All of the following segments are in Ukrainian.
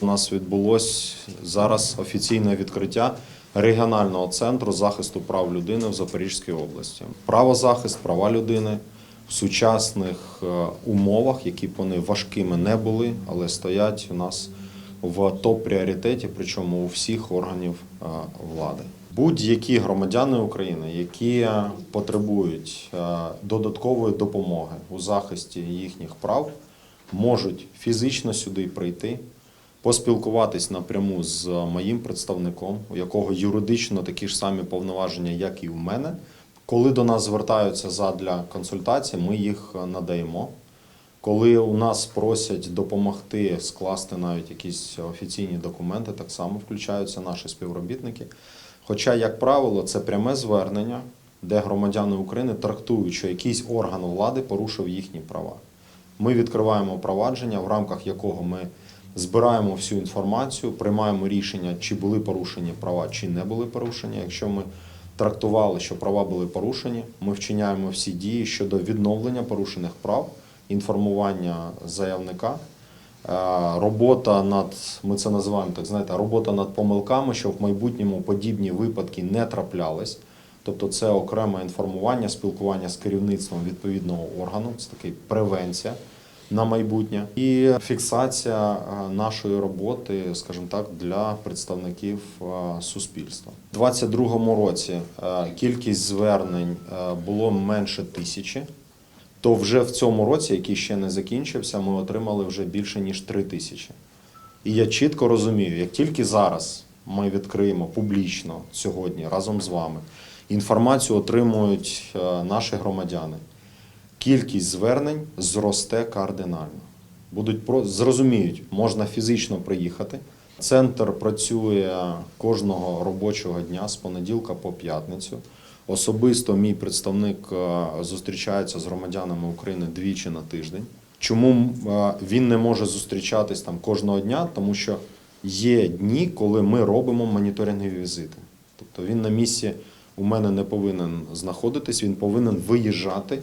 У нас відбулось зараз офіційне відкриття регіонального центру захисту прав людини в Запорізькій області. Правозахист, права людини в сучасних е, умовах, які б вони важкими не були, але стоять у нас в топ-пріоритеті, причому у всіх органів е, влади. Будь-які громадяни України, які потребують е, додаткової допомоги у захисті їхніх прав, можуть фізично сюди прийти, поспілкуватись напряму з моїм представником, у якого юридично такі ж самі повноваження, як і у мене. Коли до нас звертаються задля консультації, ми їх надаємо. Коли у нас просять допомогти скласти навіть якісь офіційні документи, так само включаються наші співробітники. Хоча, як правило, це пряме звернення, де громадяни України трактують, що якийсь орган влади порушив їхні права. Ми відкриваємо провадження, в рамках якого ми збираємо всю інформацію, приймаємо рішення, чи були порушені права, чи не були порушені. Якщо ми трактували, що права були порушені, ми вчиняємо всі дії щодо відновлення порушених прав, інформування заявника. Е, Робота над, ми це називаємо так, знаєте, робота над помилками, щоб в майбутньому подібні випадки не траплялись. Тобто це окреме інформування, спілкування з керівництвом відповідного органу, це такий превенція на майбутнє і фіксація е, нашої роботи, скажімо так, для представників е, суспільства. У 2022 році е, кількість звернень було менше тисячі. То вже в цьому році, який ще не закінчився, ми отримали вже більше ніж три тисячі. І я чітко розумію, як тільки зараз ми відкриємо публічно сьогодні разом з вами, інформацію отримують наші громадяни, кількість звернень зросте кардинально. Будуть про зрозуміють, можна фізично приїхати. Центр працює кожного робочого дня з понеділка по п'ятницю. Особисто мій представник е, зустрічається з громадянами України двічі на тиждень. Чому е, він не може зустрічатись там кожного дня? Тому що є дні, коли ми робимо моніторингові візити. Тобто він на місці у мене не повинен знаходитись, він повинен виїжджати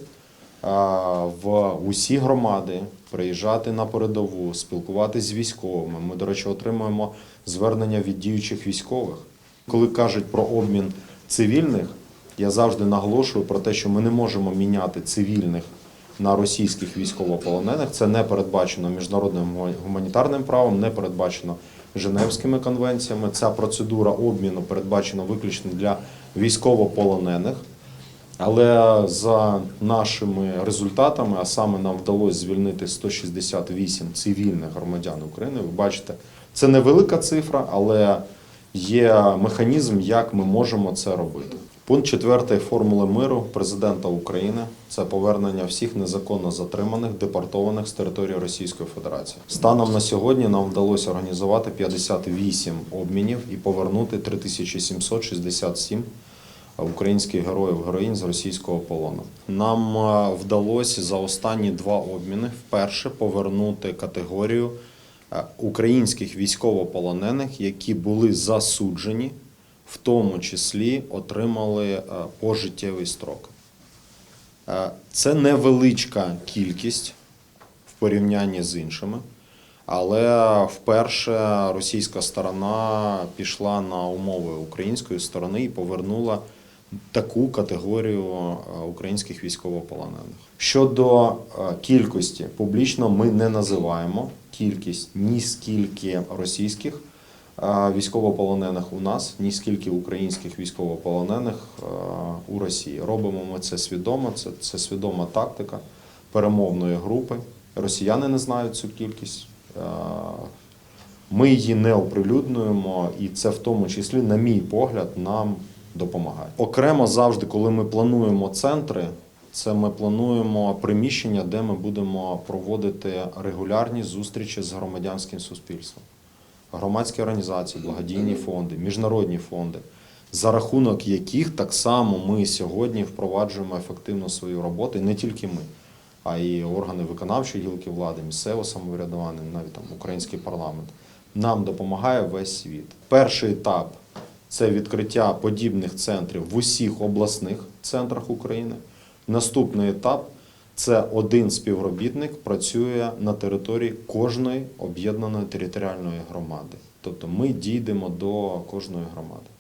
в усі громади, приїжджати на передову, спілкуватись з військовими. Ми, до речі, отримуємо звернення від діючих військових. Коли кажуть про обмін цивільних, я завжди наголошую про те, що ми не можемо міняти цивільних на російських військовополонених. Це не передбачено міжнародним гуманітарним правом, не передбачено Женевськими конвенціями. Ця процедура обміну передбачена виключно для військовополонених. Але за нашими результатами, а саме нам вдалося звільнити 168 цивільних громадян України. Ви бачите, це невелика цифра, але є механізм, як ми можемо це робити. Пункт 4 формули миру президента України це повернення всіх незаконно затриманих, депортованих з території Російської Федерації. Станом на сьогодні нам вдалося організувати 58 обмінів і повернути 3767 українських героїв героїнь з російського полону. Нам е, вдалося за останні два обміни вперше повернути категорію е, українських військовополонених, які були засуджені, в тому числі отримали е, пожиттєвий строк. Це невеличка кількість в порівнянні з іншими. Але вперше російська сторона пішла на умови української сторони і повернула таку категорію е, українських військовополонених. Щодо е, кількості, публічно ми не називаємо кількість ні скільки російських е, військовополонених у нас, ні скільки українських військовополонених у Росії. Робимо ми це свідомо, це, це свідома тактика перемовної групи. Росіяни не знають цю кількість. Ми її не оприлюднюємо, і це в тому числі, на мій погляд, нам допомагає. Окремо завжди, коли ми плануємо центри, це ми плануємо приміщення, де ми будемо проводити регулярні зустрічі з громадянським суспільством. Громадські організації, благодійні фонди, міжнародні фонди, за рахунок яких так само ми сьогодні впроваджуємо ефективно свою роботу, і не тільки ми а й органи виконавчої гілки влади, місцеве самоврядування, навіть там український парламент. Нам допомагає весь світ. Перший етап це відкриття подібних центрів в усіх обласних центрах України. Наступний етап Це один співробітник працює на території кожної об'єднаної територіальної громади. Тобто ми дійдемо до кожної громади.